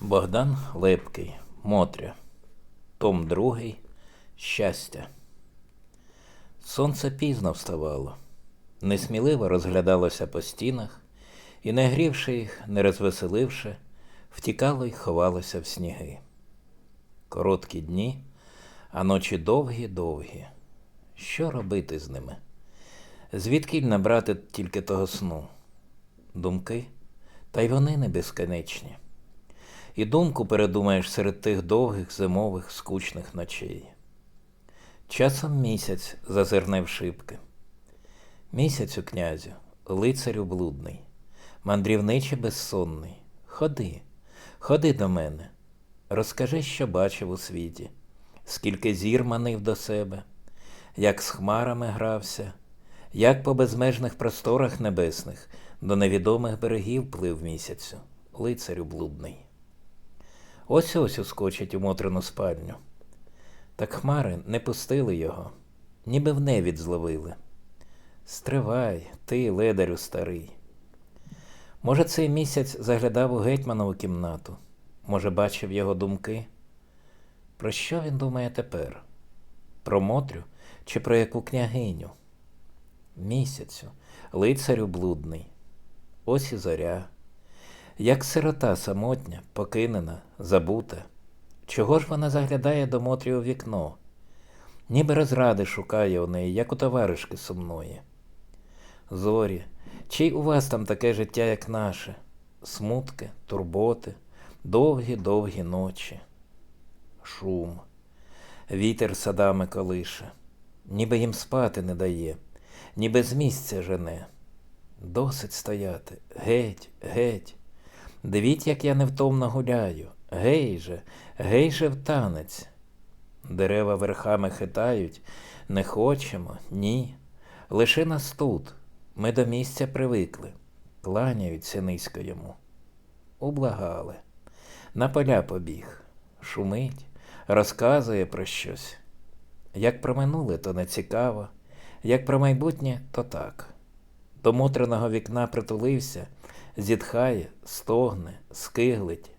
Богдан Лепкий, Мотря, Том 2. Щастя. Сонце пізно вставало, несміливо розглядалося по стінах, і, не грівши їх, не розвеселивши, втікало й ховалося в сніги. Короткі дні, а ночі довгі-довгі. Що робити з ними? Звідкіль набрати тільки того сну? Думки, та й вони не безконечні. І думку передумаєш серед тих довгих зимових скучних ночей. Часом місяць зазирне в шибки. Місяцю, князю, лицарю блудний, мандрівниче безсонний. Ходи, ходи до мене, розкажи, що бачив у світі, скільки зір манив до себе, як з хмарами грався, як по безмежних просторах небесних до невідомих берегів плив місяцю, лицарю блудний. Ось ось ускочить у Мотрину спальню. Так хмари не пустили його, ніби в невід зловили. Стривай, ти, ледарю старий. Може, цей місяць заглядав у гетьманову кімнату, може, бачив його думки? Про що він думає тепер? Про Мотрю чи про яку княгиню? Місяцю, лицарю блудний. Ось і зоря. Як сирота самотня, покинена, забута. Чого ж вона заглядає до Мотрі у вікно? Ніби розради шукає у неї, як у товаришки сумної. Зорі, чи у вас там таке життя, як наше? Смутки, турботи, довгі-довгі ночі. Шум. Вітер садами колише, ніби їм спати не дає, ніби з місця жене. Досить стояти, геть, геть. Дивіть, як я невтомно гуляю. Гей же, гей же в танець. Дерева верхами хитають, не хочемо, ні. Лиши нас тут. Ми до місця привикли, кланяються низько йому. Ублагали. На поля побіг, шумить, розказує про щось. Як про минуле, то не цікаво, як про майбутнє, то так. До мотриного вікна притулився, зітхає, стогне, скиглить.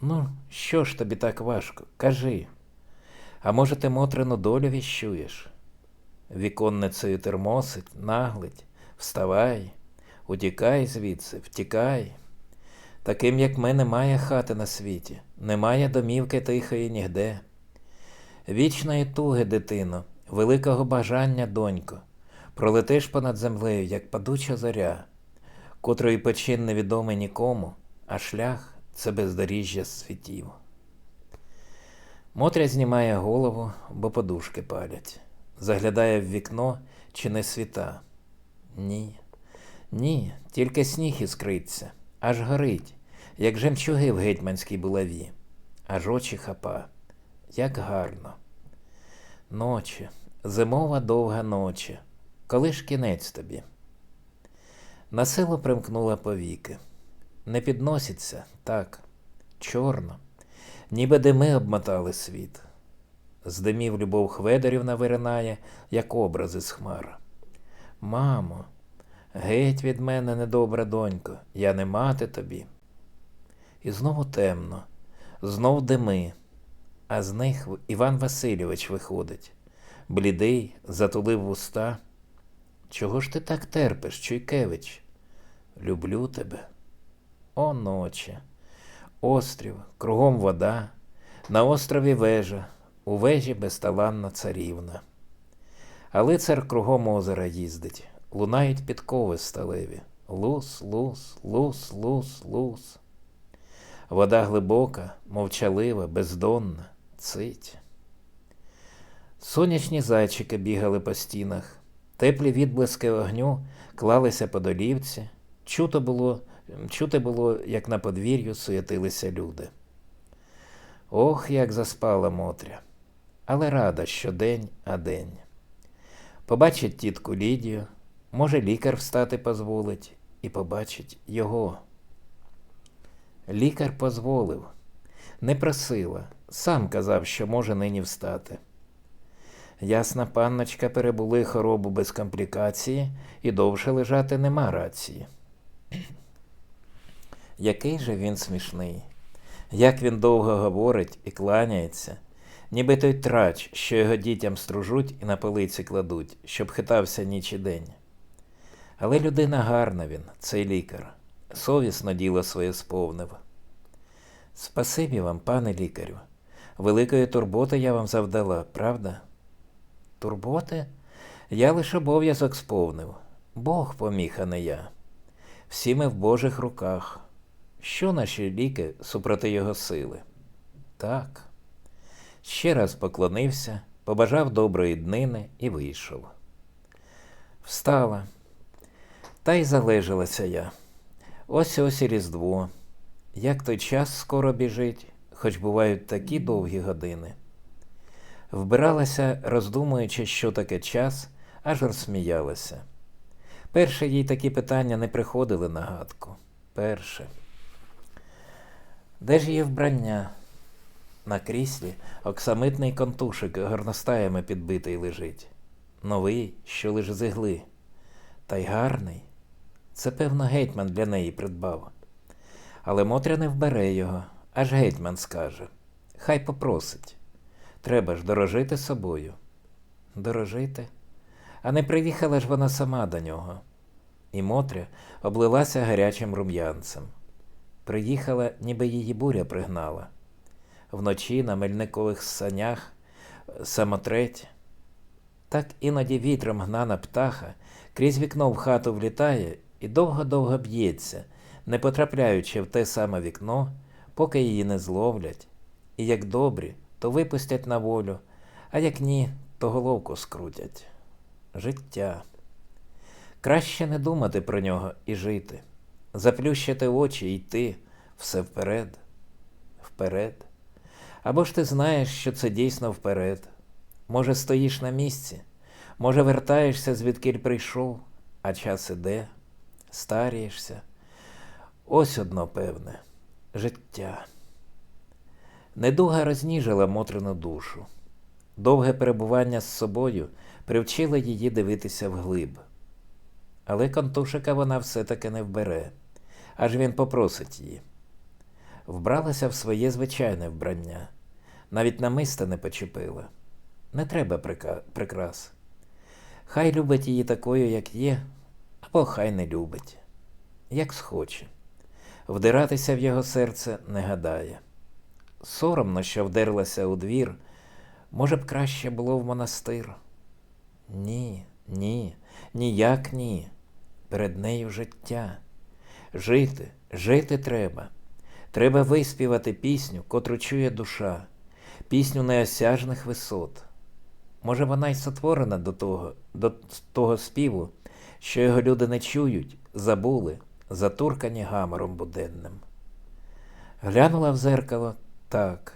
Ну, що ж тобі так важко? Кажи. А може, ти Мотрину долю віщуєш? Віконницею термосить, наглить, вставай, утікай звідси, втікай. Таким, як ми, немає хати на світі, немає домівки тихої нігде. Вічної туги, дитино, великого бажання, донько, пролетиш понад землею, як падуча зоря, котрої почин невідомий нікому, а шлях це бездоріжжя світів. Мотря знімає голову, бо подушки палять. Заглядає в вікно, чи не світа. Ні, ні, тільки сніг іскриться, аж горить, як жемчуги в гетьманській булаві, аж очі хапа, як гарно. Ночі, зимова довга ночі, коли ж кінець тобі? На силу примкнула повіки. Не підноситься, так, чорно, ніби дими обмотали світ. З димів Любов Хведорівна виринає, як образи з хмар. Мамо, геть від мене, недобра донько, я не мати тобі. І знову темно, знов дими, а з них Іван Васильович виходить, блідий, затулив вуста. Чого ж ти так терпиш, Чуйкевич? Люблю тебе. О, ночі, острів, кругом вода, на острові вежа, у вежі безталанна царівна. А лицар кругом озера їздить, лунають підкови сталеві. Лус, лус, лус, лус, лус. Вода глибока, мовчалива, бездонна, цить. Сонячні зайчики бігали по стінах, теплі відблиски огню клалися по долівці, чуто було, чути було, як на подвір'ю суєтилися люди. Ох, як заспала Мотря, але рада, що день, а день. Побачить тітку Лідію, може, лікар встати позволить, і побачить його. Лікар позволив, не просила, сам казав, що може нині встати. Ясна панночка перебули хоробу без комплікації і довше лежати нема рації. Який же він смішний, Як він довго говорить і кланяється, ніби той трач, що його дітям стружуть і на полиці кладуть, щоб хитався ніч і день. Але людина гарна він, цей лікар, совісно діло своє сповнив. Спасибі вам, пане лікарю. Великої турботи я вам завдала, правда? Турботи? Я лише обов'язок сповнив. Бог поміг, а не я. Всі ми в Божих руках. Що наші ліки супроти його сили? Так. Ще раз поклонився, побажав доброї днини і вийшов. Встала. Та й залежалася я. Ось ось і Різдво. Як той час скоро біжить, хоч бувають такі довгі години. Вбиралася, роздумуючи, що таке час, аж розсміялася. Перше їй такі питання не приходили на гадку. Перше. Де ж її вбрання? На кріслі оксамитний контушик горностаями підбитий лежить. Новий, що лиш з ігли. Та й гарний. Це, певно, гетьман для неї придбав. Але Мотря не вбере його, аж гетьман скаже. Хай попросить. Треба ж дорожити собою. Дорожити? А не приїхала ж вона сама до нього. І Мотря облилася гарячим рум'янцем. Приїхала, ніби її буря пригнала. Вночі на мельникових санях самотреть. Так іноді вітром гнана птаха крізь вікно в хату влітає і довго-довго б'ється, не потрапляючи в те саме вікно, поки її не зловлять, і як добрі, то випустять на волю, а як ні, то головку скрутять. Життя. Краще не думати про нього і жити, заплющити очі і йти все вперед, вперед. Або ж ти знаєш, що це дійсно вперед. Може, стоїш на місці, може, вертаєшся, звідкіль прийшов, а час іде, старієшся. Ось одно певне життя. Недуга розніжила Мотрину душу. Довге перебування з собою привчило її дивитися вглиб. Але контушика вона все-таки не вбере, аж він попросить її. Вбралася в своє звичайне вбрання, навіть намиста не почепила. Не треба прикрас. Хай любить її такою, як є, або хай не любить, як схоче. Вдиратися в його серце не гадає. Соромно, що вдерлася у двір, може б краще було в монастир. Ні, ні, ніяк ні. Перед нею життя. Жити, жити треба. Треба виспівати пісню, котру чує душа, пісню неосяжних висот. Може, вона й сотворена до того, до того співу, що його люди не чують, забули, затуркані гамором буденним. Глянула в зеркало так,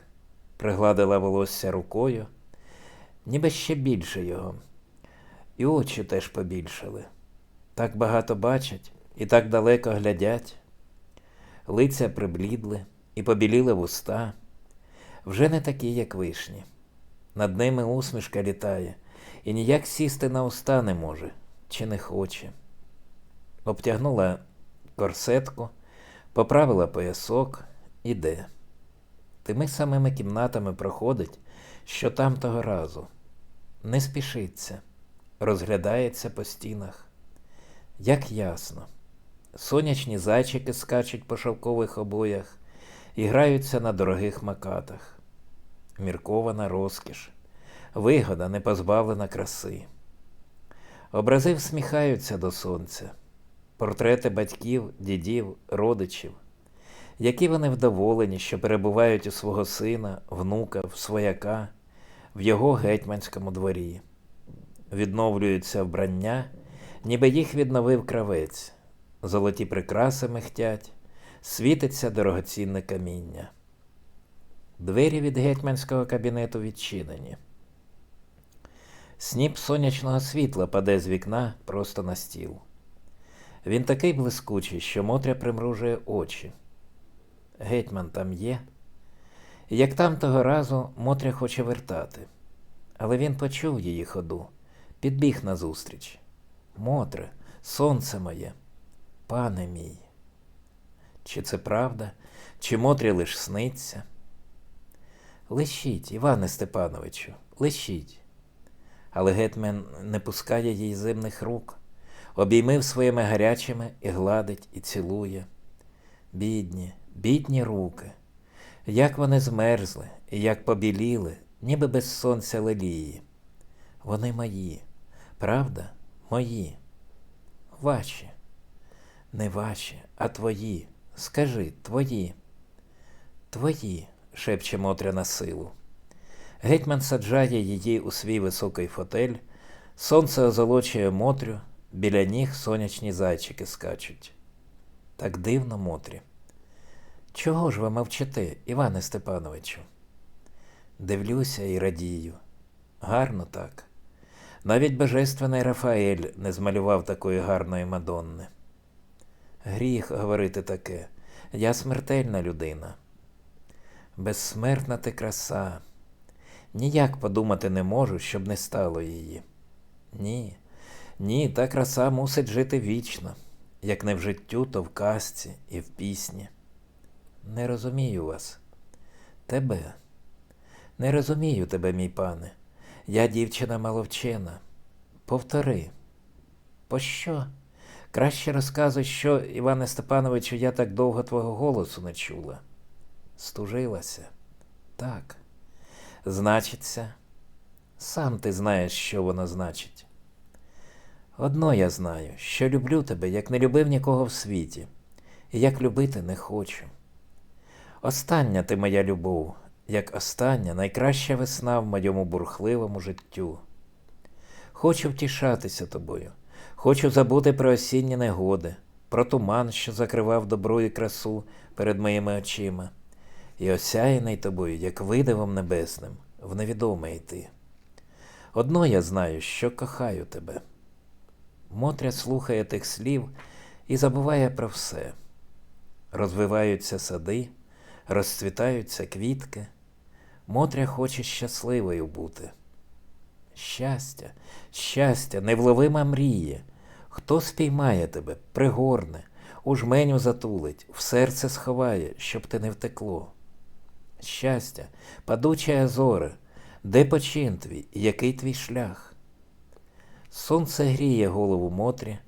пригладила волосся рукою, ніби ще більше його, і очі теж побільшали. Так багато бачать і так далеко глядять. Лиця приблідли і побіліли вуста, вже не такі, як вишні. Над ними усмішка літає, і ніяк сісти на уста не може, чи не хоче. Обтягнула корсетку, поправила поясок, іде. Тими самими кімнатами проходить, що там того разу. Не спішиться, розглядається по стінах. Як ясно. Сонячні зайчики скачуть по шовкових обоях і граються на дорогих макатах. Міркована розкіш, вигода не позбавлена краси. Образи всміхаються до сонця, портрети батьків, дідів, родичів, які вони вдоволені, що перебувають у свого сина, внука, в свояка, в його гетьманському дворі. Відновлюються вбрання, ніби їх відновив кравець, золоті прикраси мехтять, світиться дорогоцінне каміння. Двері від гетьманського кабінету відчинені. Сніп сонячного світла паде з вікна просто на стіл. Він такий блискучий, що Мотря примружує очі. Гетьман там є. Як там того разу Мотря хоче вертати. Але він почув її ходу, підбіг назустріч. Мотре, сонце моє, пане мій. Чи це правда, Чи Мотрі лиш сниться? Лишіть, Іване Степановичу, лишіть. Але гетьман не пускає їй земних рук, обіймив своїми гарячими і гладить, і цілує. Бідні, бідні руки, як вони змерзли і як побіліли, ніби без сонця лелії. Вони мої, правда, мої, ваші, не ваші, а твої. Скажи, твої. Твої, шепче Мотря на силу. Гетьман саджає її у свій високий фотель, сонце озолочує Мотрю, біля ніг сонячні зайчики скачуть. Так дивно, Мотрі. Чого ж ви мовчите, Іване Степановичу? Дивлюся і радію. Гарно так. Навіть божественний Рафаель не змалював такої гарної Мадонни. Гріх говорити таке. Я смертельна людина. Безсмертна ти краса. Ніяк подумати не можу, щоб не стало її. Ні, ні, та краса мусить жити вічно, як не в життю, то в казці і в пісні. Не розумію вас. Тебе. Не розумію тебе, мій пане. Я дівчина маловчена. Повтори. Пощо? Краще розказуй, що, Іване Степановичу, я так довго твого голосу не чула. Стужилася. Так. Значиться, сам ти знаєш, що воно значить. Одно я знаю, що люблю тебе, як не любив нікого в світі, і як любити не хочу. Остання ти моя любов, як остання, найкраща весна в моєму бурхливому життю. Хочу втішатися тобою, хочу забути про осінні негоди, про туман, що закривав добру і красу перед моїми очима, і осяяний тобою, як видивом небесним, в невідоме йти. Одно я знаю, що кохаю тебе. Мотря слухає тих слів і забуває про все. Розвиваються сади, розцвітаються квітки. Мотря хоче щасливою бути. Щастя, щастя, невловима мріє. Хто спіймає тебе, пригорне, у жменю затулить, в серце сховає, щоб ти не втекло. Щастя, падуче азоре, де почин твій, який твій шлях? Сонце гріє голову Мотрі,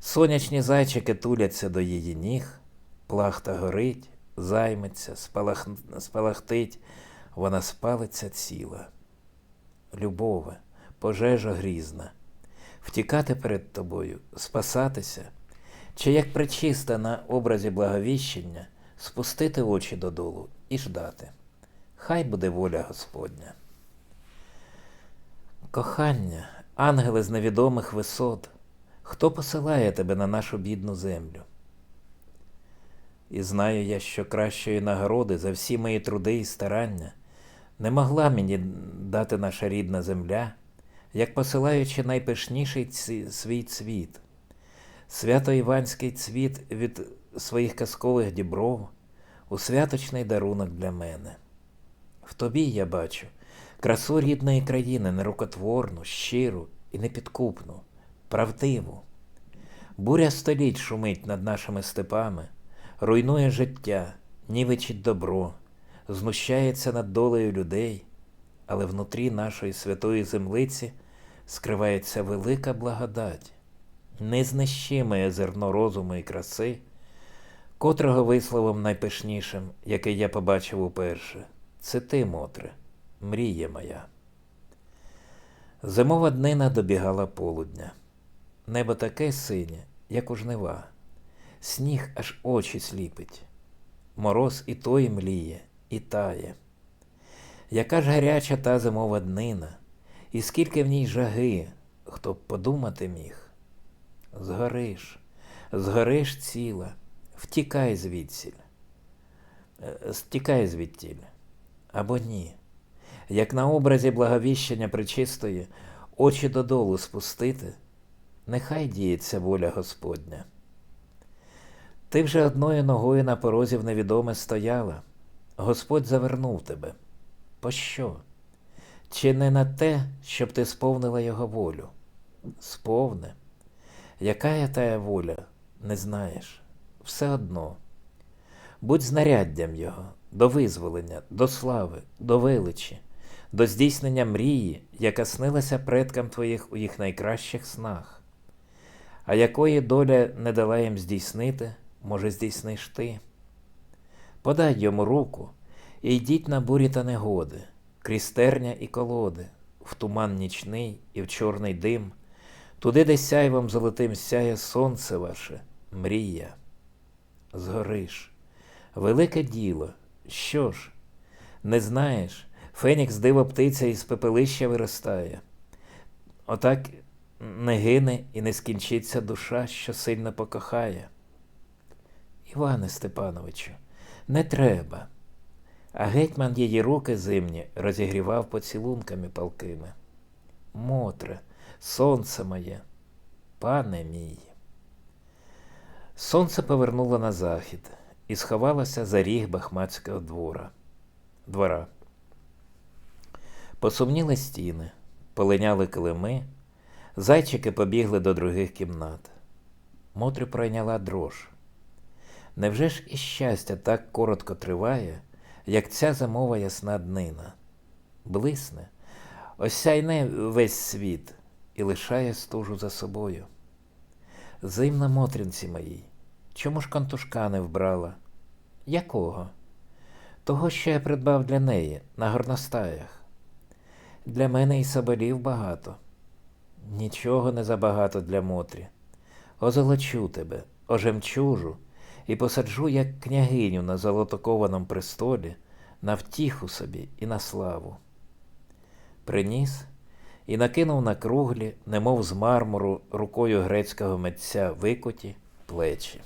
сонячні зайчики туляться до її ніг, плахта горить, займеться, спалах... спалахтить, вона спалиться ціла. Любове, пожежа грізна, втікати перед тобою, спасатися, чи як причиста на образі благовіщення, спустити очі додолу і ждати. Хай буде воля Господня. Кохання, ангели з невідомих висот, хто посилає тебе на нашу бідну землю? І знаю я, що кращої нагороди за всі мої труди і старання не могла мені дати наша рідна земля, як посилаючи найпишніший ці, свій цвіт, свято Іванський цвіт від своїх казкових дібров, у святочний дарунок для мене. В тобі я бачу красу рідної країни, нерукотворну, щиру і непідкупну, правдиву. Буря століть шумить над нашими степами, руйнує життя, нівечить добро, знущається над долею людей, але внутрі нашої святої землиці скривається велика благодать, незнищиме зерно розуму і краси, котрого висловом найпишнішим, який я побачив уперше, це ти, Мотре, мрія моя. Зимова днина добігала полудня. Небо таке синє, як у жнива, сніг аж очі сліпить, мороз і той мліє, і тає. Яка ж гаряча та зимова днина, і скільки в ній жаги, хто б подумати міг. Згориш, згориш ціла, втікай звідсіль, Е, стікай звідтіль, або ні. Як на образі благовіщення причистої очі додолу спустити, нехай діється воля Господня. Ти вже одною ногою на порозі в невідоме стояла, Господь завернув тебе. Пощо? Чи не на те, щоб ти сповнила його волю? Сповне. Яка я тая воля, не знаєш. Все одно. Будь знаряддям його, до визволення, до слави, до величі, до здійснення мрії, яка снилася предкам твоїх у їх найкращих снах. А якої доля не дала їм здійснити, може, здійсниш ти. Подай йому руку і йдіть на бурі та негоди, крізь терня і колоди, в туман нічний і в чорний дим, туди, де сяйвом золотим сяє сонце ваше, мрія. Згориш. Велике діло. Що ж? Не знаєш, Фенікс диво птиця із пепелища виростає. Отак не гине і не скінчиться душа, що сильно покохає. Іване Степановичу, не треба. А гетьман її руки зимні розігрівав поцілунками палкими. Мотре, сонце моє, пане мій. Сонце повернуло на захід і сховалося за ріг Бахмацького двора. двора. Посумніли стіни, полиняли килими, зайчики побігли до других кімнат. Мотрю пройняла дрож. Невже ж і щастя так коротко триває, як ця зимова ясна днина? Блисне, осяйне весь світ і лишає стужу за собою. Зимна Мотринці моїй, чому ж кантушка не вбрала? Якого? Того, що я придбав для неї на горностаях. Для мене і соболів багато. Нічого не забагато для Мотрі. Озолочу тебе, ожемчужу, і посаджу, як княгиню на золотокованому престолі, на втіху собі і на славу. Приніс і накинув на круглі, немов з мармуру, рукою грецького митця викоті плечі.